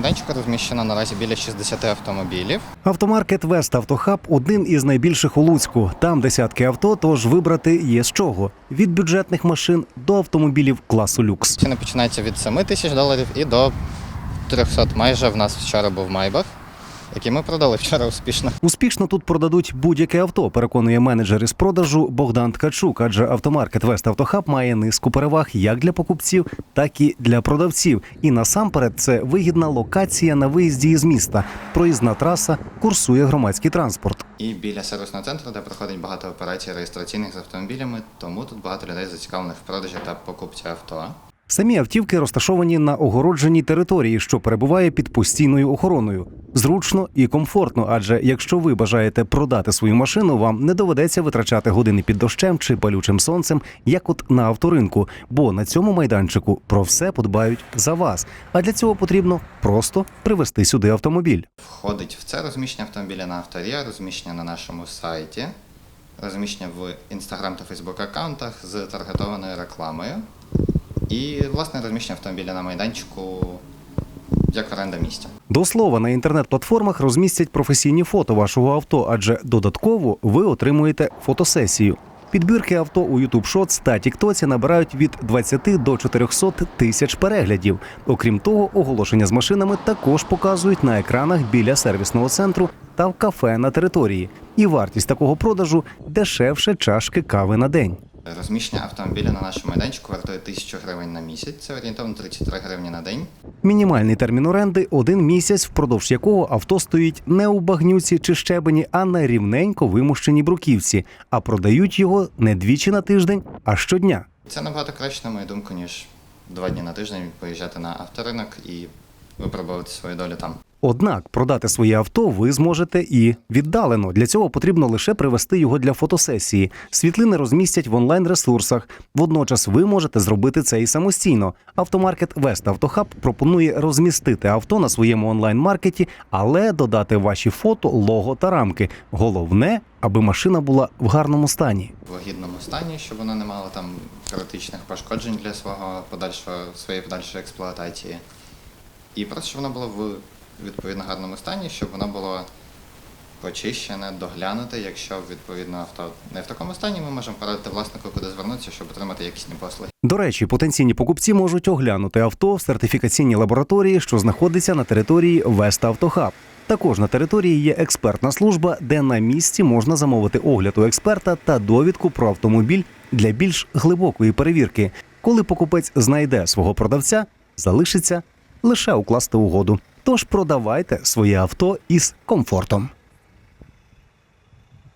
майданчику розміщено наразі біля 60 автомобілів. Автомаркет Вест Автохаб один із найбільших у Луцьку. Там десятки авто, тож вибрати є з чого: від бюджетних машин до автомобілів класу люкс. Ціни починаються від 7 тисяч доларів і до 300. Майже в нас вчора був Майбах, який ми продали вчора успішно. Успішно тут продадуть будь-яке авто, переконує менеджер із продажу Богдан Ткачук. Адже автомаркет Вест Автохаб має низку переваг як для покупців, так і для продавців. І насамперед це вигідна локація на виїзді із міста. Проїзна траса курсує громадський транспорт. І біля сервісного центру, де проходить багато операцій реєстраційних з автомобілями, тому тут багато людей зацікавлених в продажі та покупці авто. Самі автівки розташовані на огородженій території, що перебуває під постійною охороною. Зручно і комфортно, адже якщо ви бажаєте продати свою машину, вам не доведеться витрачати години під дощем чи палючим сонцем, як от на авторинку, бо на цьому майданчику про все подбають за вас. А для цього потрібно просто привезти сюди автомобіль. Входить в це розміщення автомобіля на авторія, розміщення на нашому сайті, розміщення в інстаграм та фейсбук аккаунтах з таргетованою рекламою. І власне розміщення автомобіля на майданчику як оренда місця. До слова, на інтернет-платформах розмістять професійні фото вашого авто, адже додатково ви отримуєте фотосесію. Підбірки авто у YouTube Shots та TikTok набирають від 20 до 400 тисяч переглядів. Окрім того, оголошення з машинами також показують на екранах біля сервісного центру та в кафе на території. І вартість такого продажу дешевше чашки кави на день. Розміщення автомобіля на нашому майданчику вартує 1000 гривень на місяць, це орієнтовно 33 гривні на день. Мінімальний термін оренди один місяць, впродовж якого авто стоїть не у багнюці чи щебені, а на рівненько вимущеній бруківці, а продають його не двічі на тиждень, а щодня. Це набагато краще, на мою думку, ніж два дні на тиждень поїжджати на авторинок і випробувати свою долю там. Однак продати своє авто ви зможете і віддалено. Для цього потрібно лише привести його для фотосесії. Світлини розмістять в онлайн-ресурсах. Водночас ви можете зробити це і самостійно. Автомаркет Вест Автохаб пропонує розмістити авто на своєму онлайн-маркеті, але додати ваші фото, лого та рамки. Головне, аби машина була в гарному стані. В гідному стані, щоб вона не мала там критичних пошкоджень для свого подальшого своєї подальшої експлуатації. І просто щоб вона була в відповідно гарному стані, щоб воно було почищене, доглянуте. Якщо відповідно авто не в такому стані, ми можемо порадити власнику, куди звернутися, щоб отримати якісні послуги. До речі, потенційні покупці можуть оглянути авто в сертифікаційній лабораторії, що знаходиться на території Веста Автохаб. Також на території є експертна служба, де на місці можна замовити огляд у експерта та довідку про автомобіль для більш глибокої перевірки. Коли покупець знайде свого продавця, залишиться лише укласти угоду. Тож продавайте своє авто із комфортом.